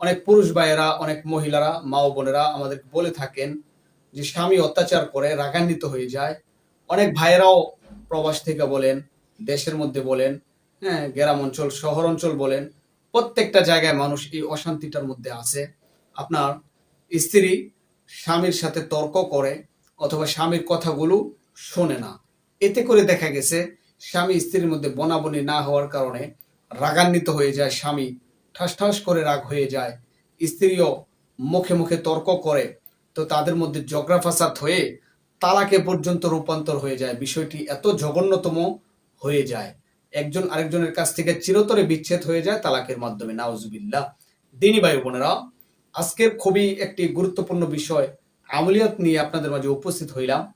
অনেক পুরুষ ভাইয়েরা, অনেক মহিলারা মা ও বোনেরা আমাদের বলে থাকেন যে স্বামী অত্যাচার করে, রাগান্বিত হয়ে যায়। অনেক ভাইয়েরাও প্রবাস থেকে বলেন, দেশের মধ্যে বলেন হ্যাঁ গ্রাম অঞ্চল, শহর অঞ্চল বলেন, প্রত্যেকটা জায়গায় মানুষ এই অশান্তিটার মধ্যে আছে। আপনার স্ত্রী স্বামীর সাথে তর্ক করে অথবা স্বামীর কথাগুলো শোনে না। এতে করে দেখা গেছে, স্বামী স্ত্রীর মধ্যে বনাবনি না হওয়ার কারণে রাগান্বিত হয়ে যায় স্বামী ঠাস ঠাস করে রাগ হয়ে যায়। স্ত্রীও মুখে মুখে তর্ক করে। তো তাদের মধ্যে ঝগড়া ফাসাদ হয়ে তালাকে পর্যন্ত রূপান্তর হয়ে যায়। বিষয়টি এত জঘন্যতম হয়ে যায়। একজন আরেকজনের কাছ থেকে চিরতরে বিচ্ছেদ হয়ে যায় তালাকের মাধ্যমে। নাউজুবিল্লাহ। দিনী ভাই বোনেরা, আজকের খুবই একটি গুরুত্বপূর্ণ বিষয় আমলিয়াত নিয়ে আপনাদের মাঝে উপস্থিত হইলাম।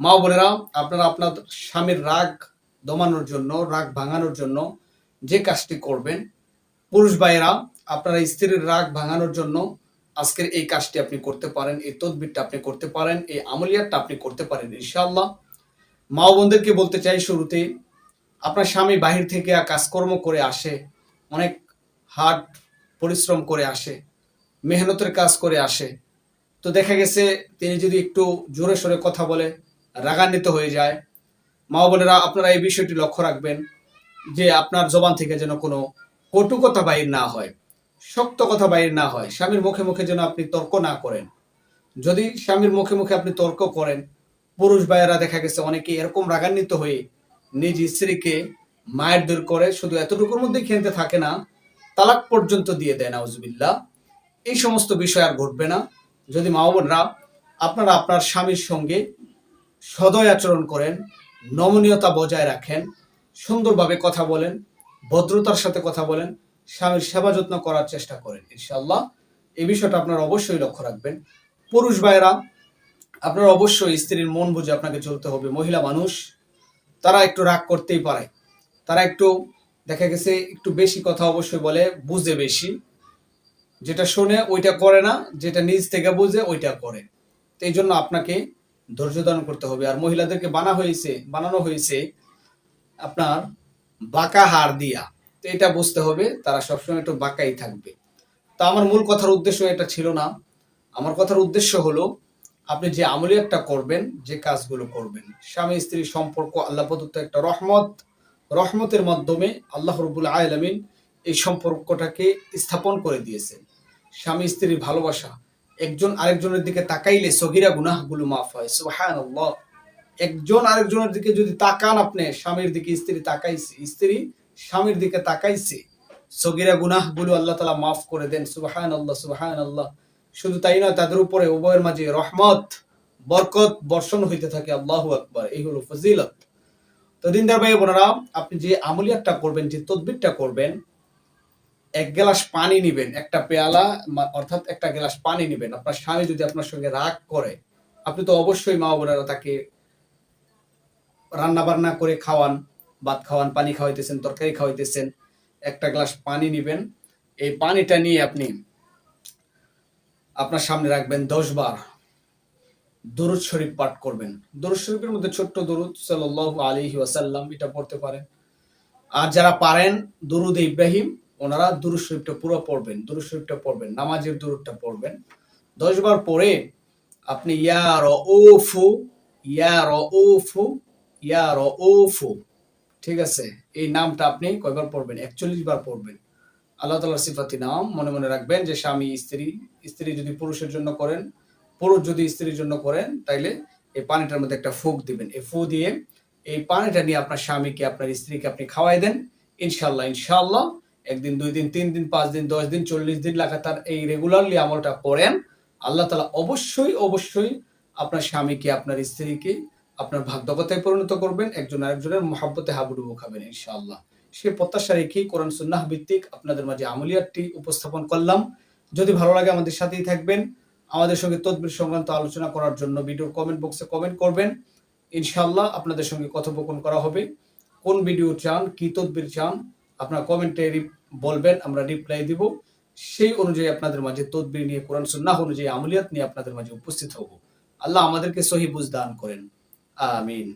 মা বোনেরা, আপনারা আপনার স্বামীর রাগ দমানোর জন্য, রাগ ভাঙানোর জন্য যে কাজটি করবেন পুরুষ ভাইয়েরা, আপনারা স্ত্রীর রাগ ভাঙানোর জন্য আজকের এই কাজটি আপনি করতে পারেন, এই তদবিরটা আপনি করতে পারেন, এই আমলিয়াতটা আপনি করতে পারেন, ইনশাআল্লাহ। মা বোনদেরকে বলতে চাই শুরুতে, আপনার স্বামী বাহির থেকে কাজকর্ম করে আসে, অনেক হার্ড পরিশ্রম করে আসে, মেহনতের কাজ করে আসে, তো দেখা গেছে তিনি যদি একটু জোরে সোরে কথা বলে, রাগান্বিত হয়ে যায়। মা বোনেরা, আপনারা এই বিষয়টি লক্ষ্য রাখবেন যে আপনার জবান থেকে যেন কোনো কটু কথা বাহির না হয়, শক্ত কথা বাহির না হয়, স্বামীর মুখে মুখে যেন আপনি তর্ক না করেন। যদি স্বামীর মুখে মুখে আপনি তর্ক করেন, পুরুষ ভাইয়েরা দেখা গেছে অনেকে এরকম রাগান্বিত হয়ে নিজ স্ত্রীকে মায়ের দূর করে, শুধু এতটুকুর মধ্যে খেলতে থাকে না, তালাক পর্যন্ত দিয়ে দেয়, নাউজুবিল্লাহ। এই সমস্ত বিষয় আর ঘটবে না। যদি মা বোনরা, আপনারা আপনার স্বামীর সঙ্গে সদয় আচরণ করেন, নমনীয়তা বজায় রাখেন, সুন্দরভাবে কথা বলেন ভদ্রতার সাথে কথা বলেন, স্বামীর সেবা যত্ন করার চেষ্টা করেন ইনশাল্লাহ এই বিষয়টা আপনারা অবশ্যই লক্ষ্য রাখবেন। পুরুষ ভাইরা আপনারা অবশ্যই স্ত্রীর মন বুঝে আপনাকে চলতে হবে। মহিলা মানুষ, তারা একটু রাগ করতেই পারে। তারা একটু, দেখা গেছে, একটু বেশি কথা অবশ্যই বলে, বুঝে বেশি। যেটা শোনে, ওইটা করে না। যেটা নিজ থেকে বুঝে, ওইটা করে। তো এই জন্য আপনাকে ধৈর্য ধারণ করতে হবে। আর মহিলাদেরকে বানা হয়েছে, বানানো হয়েছে আপনার বাঁকা হার দিয়া। তো এটা বুঝতে হবে, তারা সবসময় একটু বাঁকাই থাকবে। তা আমার মূল কথার উদ্দেশ্য এটা ছিল না। আমার কথার উদ্দেশ্য হলো, আপনি যে আমলিয়াতটা করবেন, যে কাজগুলো করবেন, স্বামী স্ত্রীর সম্পর্ক, আল্লাহ প্রদত্ত একটা রহমত, রহমতের মাধ্যমে আল্লাহ রবুল আলমিন এই সম্পর্কটাকে স্থাপন করে দিয়েছেন। স্বামী স্ত্রীর ভালোবাসা, একজন আরেকজনের দিকে তাকাইলে সগিরা গুনাহগুলো মাফ হয়। সুবাহান একজন আরেকজনের দিকে যদি তাকান আপনি, স্বামীর দিকে স্ত্রী তাকাইছে, স্ত্রী স্বামীর দিকে তাকাইছে, সগিরা গুনাহগুলো আল্লাহ তালা মাফ করে দেন সুবাহান আল্লাহ সুবাহান আল্লাহ শুধু তাই নয়, তাদের উপরে উভয়ের মাঝে রহমত, বরকত বর্ষণ হইতে থাকে, আল্লাহ আকবর, এই হলো ফজিলত। তো দিনদার ভাই বোনেরা, আপনি যে আমলিয়াতটা করবেন, যে তদবিরটা করবেন, এক গ্লাস পানি নিবেন, একটা পেয়ালা অর্থাৎ একটা গ্লাস পানি নিবেন। আপনার স্বামী যদি আপনার সঙ্গে রাগ করে, আপনি তো অবশ্যই মা বোনেরা তাকে রান্না বান্না করে খাওয়ান, ভাত খাওয়ান, পানি খাওয়াইতেছেন, তরকারি খাওয়াইতেছেন, একটা গ্লাস পানি নিবেন। এই পানিটা নিয়ে আপনি আপনার সামনে রাখবেন দশ বার দরুদ শরীফ পাঠ করবেন। দরুদ শরীফের মধ্যে ছোট্ট দরুদ সাল্লাল্লাহু আলাইহি ওয়াসাল্লাম, এটা পড়তে পারেন। আর যারা পারেন দরুদ ইব্রাহিম, ওনারা দুরুদ শরীফটা পুরো পড়বেন, দুরুদ শরীফটা পড়বেন, নামাজের দুরুদটা পড়বেন। দশ বার পরে আপনি ইয়া রউফু ইয়া রউফু ইয়া রউফু। ঠিক আছে, এই নামটা আপনি কয়বার পড়বেন? একচল্লিশ বার পড়বেন। আল্লাহ তালার সিফাতি নাম মনে মনে রাখবেন যে স্বামী, স্ত্রী স্ত্রী যদি পুরুষের জন্য করেন, পুরুষ যদি স্ত্রীর জন্য করেন, তাইলে এই পানিটার মধ্যে একটা ফুক দিবেন। এই ফু দিয়ে এই পানিটা নিয়ে আপনার স্বামীকে, আপনার স্ত্রীকে আপনি খাওয়াই দেন। ইনশাল্লাহ ইনশাল্লাহ একদিন, দুই দিন, তিন দিন, পাঁচ দিন, দশ দিন, চল্লিশ দিন লাগাতার এই রেগুলারলি আমলটা করেন। আল্লাহ তালা অবশ্যই অবশ্যই আপনার স্বামীকে, আপনার স্ত্রীকে আপনার ভাগ্যকতায় পরিণত করবেন, একজন আরেকজনের মহাব্বতে হাবুডুবু খাবেন, ইনশাআল্লাহ। সে প্রত্যাশা রেখেই কোরআন সুন্নাহ ভিত্তিক আপনাদের মাঝে আমলিয়াতটি উপস্থাপন করলাম। যদি ভালো লাগে আমাদের সাথেই থাকবেন, আমাদের সঙ্গে তদবির সংক্রান্ত আলোচনা করার জন্য ভিডিওর কমেন্ট বক্সে কমেন্ট করবেন। ইনশাআল্লাহ আপনাদের সঙ্গে কথোপকথন করা হবে। কোন ভিডিও চান, কি তদবির চান, আপনার কমেন্টে বলবেন, আমরা রিপ্লাই দিব। সেই অনুযায়ী আপনাদের মাঝে তদবির নিয়ে, কোরআন সুন্নাহ অনুযায়ী আমলিয়াত নিয়ে আপনাদের মাঝে উপস্থিত হব। আল্লাহ আমাদেরকে সহি বুঝ দান করেন। Amén.